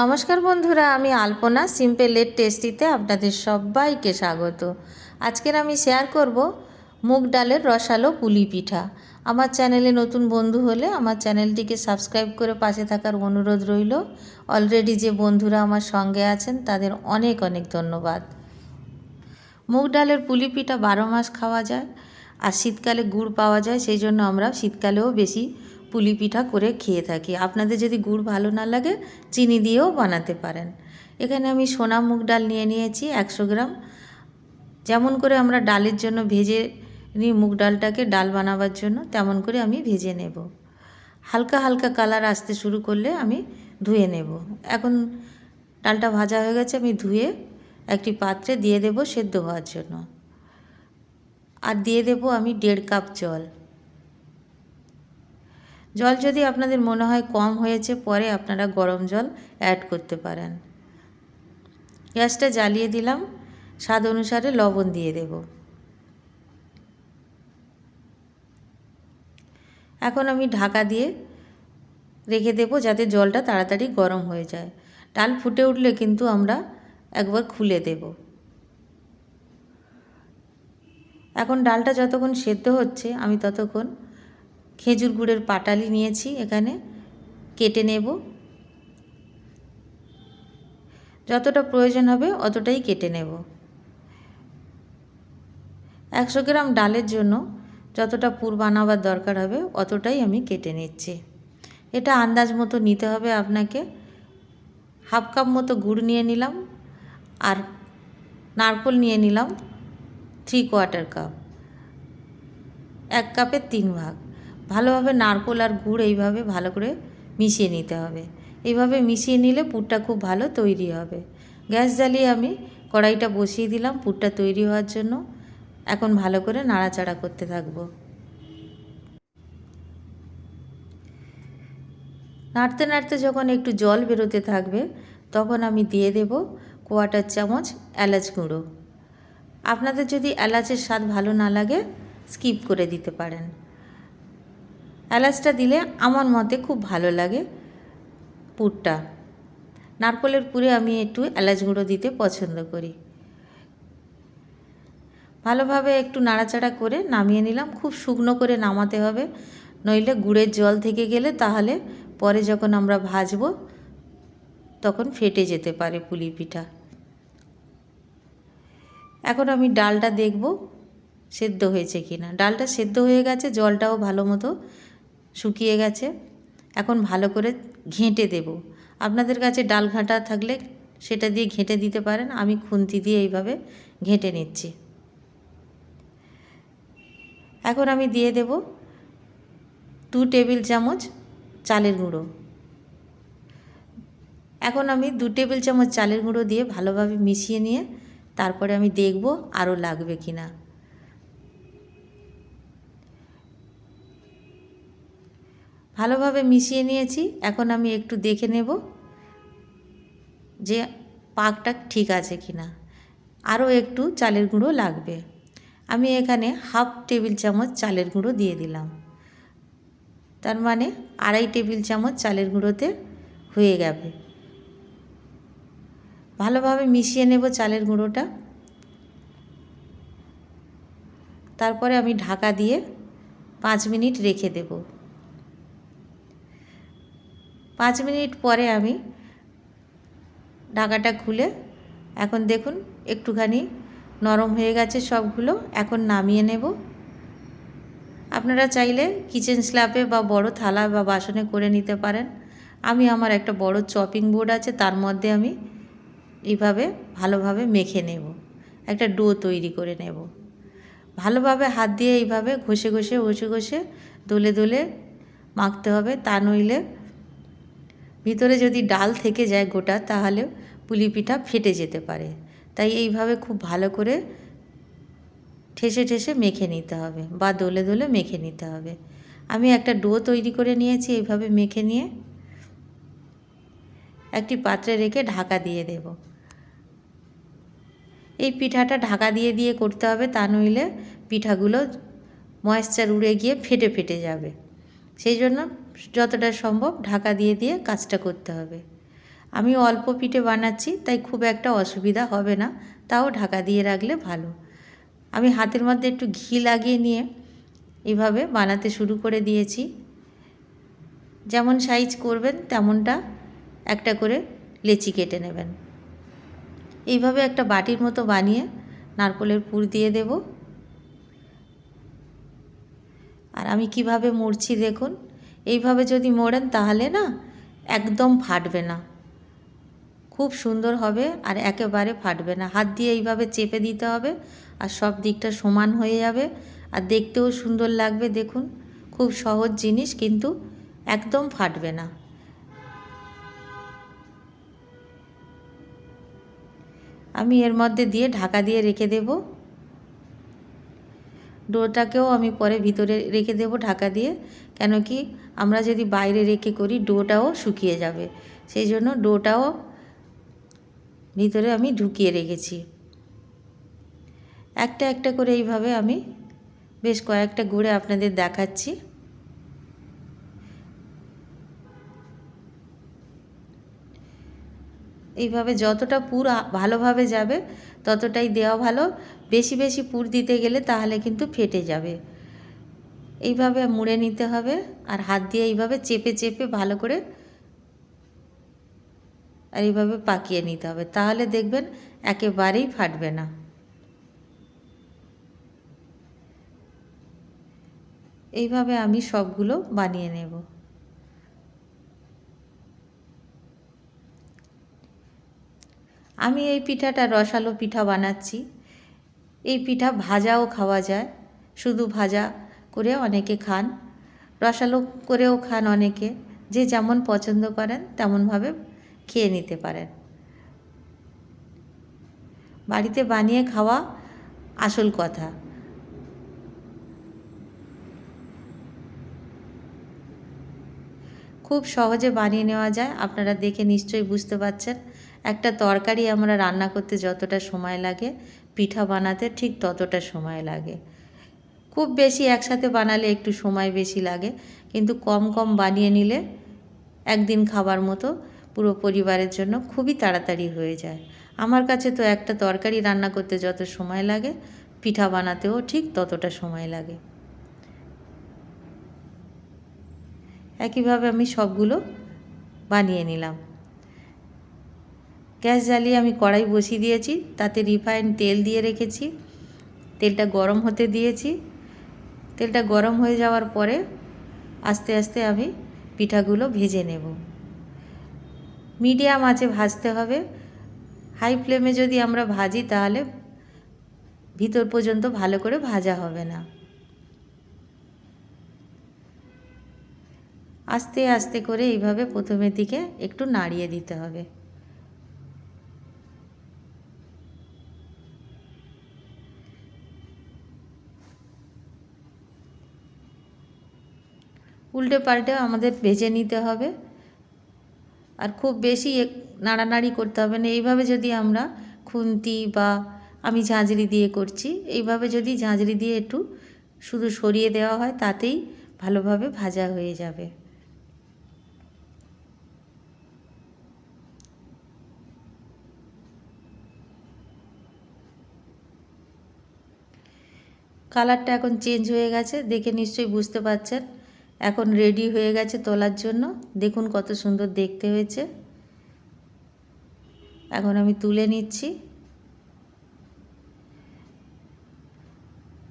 নমস্কার বন্ধুরা, আমি আলপনা, সিম্পল এর টেস্টিতে আপনাদের সবাইকে স্বাগত। আজকের আমি শেয়ার করব মুগ ডালের রসালো পুলি পিঠা। আমার চ্যানেলে নতুন বন্ধু হলে আমার চ্যানেলটিকে সাবস্ক্রাইব করে পাশে থাকার অনুরোধ রইল। অলরেডি যে বন্ধুরা আমার সঙ্গে আছেন, তাদের অনেক অনেক ধন্যবাদ। মুগ ডালের পুলি পিঠা বারো মাস খাওয়া যায়, আর শীতকালে গুড় পাওয়া যায়, সেই জন্য আমরা শীতকালেও বেশি পুলি পিঠা করে খেয়ে থাকি। আপনাদের যদি গুড় ভালো না লাগে, চিনি দিয়েও বানাতে পারেন। এখানে আমি সোনা মুগ ডাল নিয়ে নিয়েছি একশো গ্রাম। যেমন করে আমরা ডালের জন্য ভেজে নিই মুগ ডালটাকে ডাল বানাবার জন্য, তেমন করে আমি ভেজে নেব। হালকা হালকা কালার আসতে শুরু করলে আমি ধুয়ে নেব। এখন ডালটা ভাজা হয়ে গেছে, আমি ধুয়ে একটি পাত্রে দিয়ে দেব সেদ্ধ হওয়ার জন্য। আর দিয়ে দেব আমি দেড় কাপ জল। জল যদি আপনাদের মনে হয় কম হয়েছে, পরে আপনারা গরম জল অ্যাড করতে পারেন। গ্যাসটা জ্বালিয়ে দিলাম। স্বাদ অনুসারে লবণ দিয়ে দেব। এখন আমি ঢাকা দিয়ে রেখে দেব যাতে জলটা তাড়াতাড়ি গরম হয়ে যায়। ডাল ফুটে উঠলে কিন্তু আমরা একবার খুলে দেব। এখন ডালটা যতক্ষণ সেদ্ধ হচ্ছে, আমি ততক্ষণ খেজুর গুড়ের পাটালি নিয়েছি এখানে, কেটে নেব। যতটা প্রয়োজন হবে অতটাই কেটে নেব। একশো গ্রাম ডালের জন্য যতটা পুর বানাবার দরকার হবে অতটাই আমি কেটে নিচ্ছি। এটা আন্দাজ মতো নিতে হবে আপনাকে। হাফ কাপ মতো গুড় নিয়ে নিলাম আর নারকোল নিয়ে নিলাম থ্রি কোয়ার্টার কাপ এক কাপের তিন ভাগ। ভালোভাবে নারকোল আর গুড় এইভাবে ভালো করে মিশিয়ে নিতে হবে। এইভাবে মিশিয়ে নিলে পুরটা খুব ভালো তৈরি হবে। গ্যাস জ্বালিয়ে আমি কড়াইটা বসিয়ে দিলাম পুরটা তৈরি হওয়ার জন্য। এখন ভালো করে নাড়াচাড়া করতে থাকব। নাড়তে নাড়তে যখন একটু জল বেরোতে থাকবে, তখন আমি দিয়ে দেব কোয়াটার চামচ এলাচ গুঁড়ো। আপনাদের যদি এলাচের স্বাদ ভালো না লাগে, স্কিপ করে দিতে পারেন। এলাচটা দিলে আমার মতে খুব ভালো লাগে পুরটা। নারকলের পুরে আমি একটু এলাচ গুঁড়ো দিতে পছন্দ করি। ভালোভাবে একটু নাড়াচাড়া করে নামিয়ে নিলাম। খুব শুকনো করে নামাতে হবে, নইলে গুড়ের জল থেকে গেলে তাহলে পরে যখন আমরা ভাজবো তখন ফেটে যেতে পারে পুলি পিঠা। এখন আমি ডালটা দেখব সেদ্ধ হয়েছে কি না ডালটা সেদ্ধ হয়ে গেছে, জলটাও ভালো মতো শুকিয়ে গেছে। এখন ভালো করে ঘেঁটে দেব। আপনাদের কাছে ডাল ঘাঁটা থাকলে সেটা দিয়ে ঘেঁটে দিতে পারেন। আমি খুন্তি দিয়ে এইভাবে ঘেঁটে নিচ্ছি। এখন আমি দিয়ে দেব দু টেবিল চামচ চালের গুঁড়ো। এখন আমি দু টেবিল চামচ চালের গুঁড়ো দিয়ে ভালোভাবে মিশিয়ে নিয়ে তারপরে আমি দেখব আরও লাগবে কি না ভালোভাবে মিশিয়ে নিয়েছি। এখন আমি একটু দেখে নেব যে পাকটা ঠিক আছে কি না আরও একটু চালের গুঁড়ো লাগবে। আমি এখানে হাফ টেবিল চামচ চালের গুঁড়ো দিয়ে দিলাম। তার মানে আড়াই টেবিল চামচ চালের গুঁড়োতে হয়ে যাবে ভালোভাবে মিশিয়ে নেব চালের গুঁড়োটা। তারপরে আমি ঢাকা দিয়ে পাঁচ মিনিট রেখে দেব। পাঁচ মিনিট পরে আমি ঢাকাটা খুলে এখন দেখুন একটুখানি নরম হয়ে গেছে সবগুলো, এখন নামিয়ে নেব। আপনারা চাইলে কিচেন স্ল্যাপে বা বড় থালা বা বাসনে করে নিতে পারেন। আমি আমার একটা বড় চপিং বোর্ড আছে, তার মধ্যে আমি এইভাবে ভালোভাবে মেখে নেব। একটা ডো তৈরি করে নেব। ভালোভাবে হাত দিয়ে এইভাবে ঘষে ঘষে ঘষে ঘষে, দোলে দোলে মাখতে হবে। তা নইলে ভিতরে যদি ডাল থেকে যায় গোটা, তাহলে পুলি পিঠা ফেটে যেতে পারে। তাই এইভাবে খুব ভালো করে ঠেসে ঠেসে মেখে নিতে হবে বা দোলে দোলে মেখে নিতে হবে। আমি একটা ডো তৈরি করে নিয়েছি, এইভাবে মেখে নিয়ে একটি পাত্রে রেখে ঢাকা দিয়ে দেব। এই পিঠাটা ঢাকা দিয়ে দিয়ে করতে হবে, তা নইলে পিঠাগুলো ময়েশ্চার উড়ে গিয়ে ফেটে ফেটে যাবে। সেই জন্য যতটা সম্ভব ঢাকা দিয়ে দিয়ে কাজটা করতে হবে। আমি অল্প পিঠে বানাচ্ছি, তাই খুব একটা অসুবিধা হবে না, তাও ঢাকা দিয়ে রাখলে ভালো। আমি হাতের মধ্যে একটু ঘি লাগিয়ে নিয়ে এভাবে বানাতে শুরু করে দিয়েছি। যেমন সাইজ করবেন তেমনটা একটা করে লেচি কেটে নেবেন। এইভাবে একটা বাটির মতো বানিয়ে নারকলের পুর দিয়ে দেব আর আমি কীভাবে মুড়ছি দেখুন। এইভাবে যদি মোড়েন তাহলে না একদম ফাটবে না। খুব সুন্দর হবে আর একেবারে ফাটবে না। হাত দিয়ে এইভাবে চেপে দিতে হবে আর সব দিকটা সমান হয়ে যাবে আর দেখতেও সুন্দর লাগবে দেখুন। খুব সহজ জিনিস কিন্তু একদম ফাটবে না। আমি এর মধ্যে দিয়ে ঢাকা দিয়ে রেখে দেব। ডোটাকেও আমি পরে ভিতরে রেখে দেব ঢাকা দিয়ে। কেন কি আমরা যদি বাইরে রেখে করি, ডোটাও শুকিয়ে যাবে। সেই জন্য ডোটাও ভিতরে আমি ঢুকিয়ে রেখেছি। একটা একটা করে এইভাবে আমি বেশ কয়েকটা গুঁড়ে আপনাদের দেখাচ্ছি। এইভাবে যতটা পুর ভালোভাবে যাবে ততটাই দেওয়া ভালো। বেশি বেশি পুর দিতে গেলে তাহলে কিন্তু ফেটে যাবে। এইভাবে মুড়ে নিতে হবে আর হাত দিয়ে এইভাবে চেপে চেপে ভালো করে আর এইভাবে পাকিয়ে নিতে হবে। তাহলে দেখবেন একেবারেই ফাটবে না। এইভাবে আমি সবগুলো বানিয়ে নেব। আমি এই পিঠাটা রসালো পিঠা বানাচ্ছি। এই পিঠা ভাজাও খাওয়া যায়। শুধু ভাজা করে অনেকে খান, রসালো করেও খান অনেকে। যে যেমন পছন্দ করেন, তেমনভাবে খেয়ে নিতে পারেন। বাড়িতে বানিয়ে খাওয়া আসল কথা। খুব সহজে বানিয়ে নেওয়া যায়। আপনারা দেখে নিশ্চয়ই বুঝতে পারছেন। একটা তরকারি আমরা রান্না করতে যতটা সময় লাগে, পিঠা বানাতে ঠিক ততটা সময় লাগে। খুব বেশি একসাথে বানালে একটু সময় বেশি লাগে, কিন্তু কম কম বানিয়ে নিলে একদিন খাবার মতো পুরো পরিবারের জন্য খুবই তাড়াতাড়ি হয়ে যায়। আমার কাছে তো একটা তরকারি রান্না করতে যত সময় লাগে, পিঠা বানাতেও ঠিক ততটা সময় লাগে। একইভাবে আমি সবগুলো বানিয়ে নিলাম। গ্যাস জ্বালিয়ে আমি কড়াই বসিয়ে দিয়েছি, তাতে রিফাইন তেল দিয়ে রেখেছি। তেলটা গরম হতে দিয়েছি। তেলটা গরম হয়ে যাওয়ার পরে আস্তে আস্তে আমি পিঠাগুলো ভেজে নেব। মিডিয়াম আঁচে ভাজতে হবে। হাই ফ্লেমে যদি আমরা ভাজি, তাহলে ভিতর পর্যন্ত ভালো করে ভাজা হবে না। আস্তে আস্তে করে এইভাবে প্রথমের দিকে একটু নাড়িয়ে দিতে হবে। উল্টে পাল্টে আমাদের ভেজে নিতে হবে। আর খুব বেশি নাড়ানাড়ি করতে হবে না। এইভাবে যদি আমরা খুন্তি বা আমি ঝাঁঝরি দিয়ে করছি, এইভাবে যদি ঝাঁঝরি দিয়ে একটু শুধু সরিয়ে দেওয়া হয়, তাতেই ভালোভাবে ভাজা হয়ে যাবে। কালারটা এখন চেঞ্জ হয়ে গেছে, দেখে নিশ্চয়ই বুঝতে পারছেন। এখন রেডি হয়ে গেছে তোলার জন্য। দেখুন কত সুন্দর দেখতে হয়েছে। এখন আমি তুলে নিচ্ছি।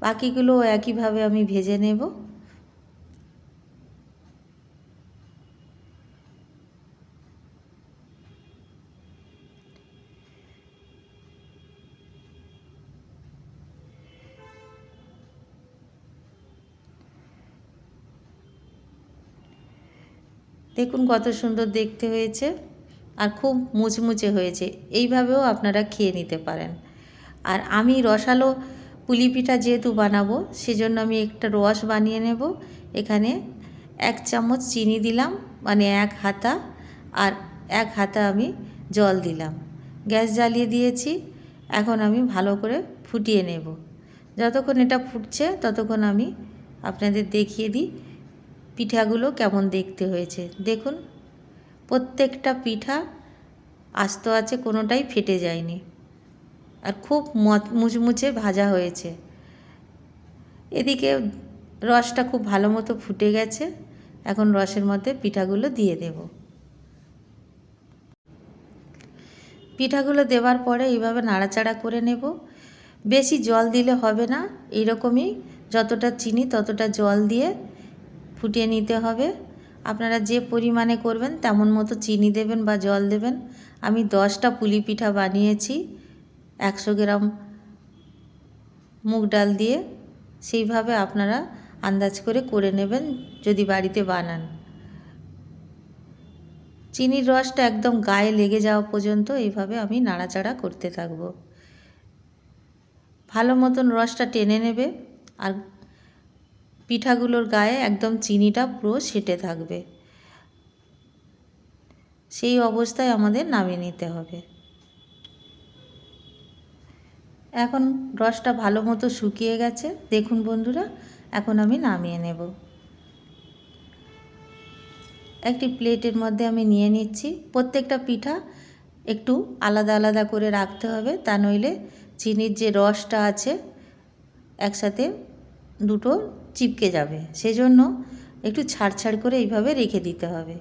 বাকিগুলো একইভাবে আমি ভেজে নেব। দেখুন কত সুন্দর দেখতে হয়েছে আর খুব মুচমুচে হয়েছে। এইভাবেও আপনারা খেয়ে নিতে পারেন। আর আমি রসালো পুলি পিঠা যেহেতু বানাবো, সেজন্য আমি একটা রস বানিয়ে নেব। এখানে এক চামচ চিনি দিলাম মানে এক হাতা, আর এক হাতা আমি জল দিলাম। গ্যাস জ্বালিয়ে দিয়েছি, এখন আমি ভালো করে ফুটিয়ে নেব। যতক্ষণ এটা ফুটছে, ততক্ষণ আমি আপনাদের দেখিয়ে দিই পিঠাগুলো কেমন দেখতে হয়েছে? দেখুন, প্রত্যেকটা পিঠা আস্ত আছে, কোনোটাই ফেটে যায়নি। আর খুব মচ- মুচমুচে ভাজা হয়েছে। এদিকে রসটা খুব ভালো মতো ফুটে গেছে। এখন রসের মধ্যে পিঠাগুলো দিয়ে দেব। পিঠাগুলো দেওয়ার পরে এইভাবে নাড়াচাড়া করে নেব। বেশি জল দিলে হবে না। এইরকমই যতটা চিনি ততটা জল দিয়ে ফুটিয়ে নিতে হবে। আপনারা যে পরিমাণে করবেন তেমন মতো চিনি দেবেন বা জল দেবেন। আমি দশটা পুলি পিঠা বানিয়েছি। একশো গ্রাম মুগ ডাল দিয়ে সেইভাবে আপনারা আন্দাজ করে করে নেবেন যদি বাড়িতে বানান। চিনির রসটা একদম গায়ে লেগে যাওয়া পর্যন্ত এইভাবে আমি নাড়াচাড়া করতে থাকব। ভালো মতন রসটা টেনে নেবে আর পিঠাগুলোর গায়ে একদম চিনিটা পুরো সেটে থাকবে। সেই অবস্থায় আমাদের নামিয়ে নিতে হবে। এখন রসটা ভালো মতো শুকিয়ে গেছে। দেখুন বন্ধুরা, এখন আমি নামিয়ে নেব। একটি প্লেটের মধ্যে আমি নিয়ে নিচ্ছি। প্রত্যেকটা পিঠা একটু আলাদা আলাদা করে রাখতে হবে, তা নইলে চিনির যে রসটা আছে, একসাথে দুটো চিপকে যাবে। সেজন্য একটু ছাড় ছাড় করে এইভাবে রেখে দিতে হবে।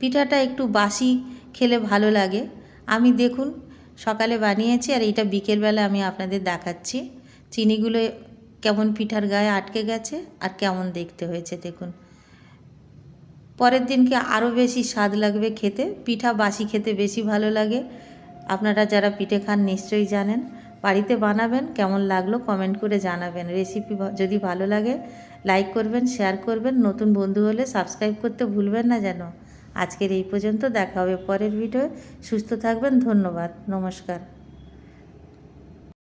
পিঠাটা একটু বাসি খেলে ভালো লাগে। আমি দেখুন, সকালে বানিয়েছি আর এইটা বিকেলবেলা আমি আপনাদের দেখাচ্ছি। চিনিগুলো কেমন পিঠার গায়ে আটকে গেছে আর কেমন দেখতে হয়েছে দেখুন। পরের দিনকে আরও বেশি স্বাদ লাগবে খেতে। পিঠা বাসি খেতে বেশি ভালো লাগে। আপনারা যারা পিঠে খান নিশ্চয়ই জানেন। বাড়িতে বানাবেন, কেমন লাগল কমেন্ট করে জানাবেন। রেসিপি যদি ভালো লাগে লাইক করবেন শেয়ার করবেন, নতুন বন্ধু হলে সাবস্ক্রাইব করতে ভুলবেন না যেন। আজকের এই পর্যন্ত দেখা হবে পরের ভিডিও সুস্থ থাকবেন, ধন্যবাদ, নমস্কার।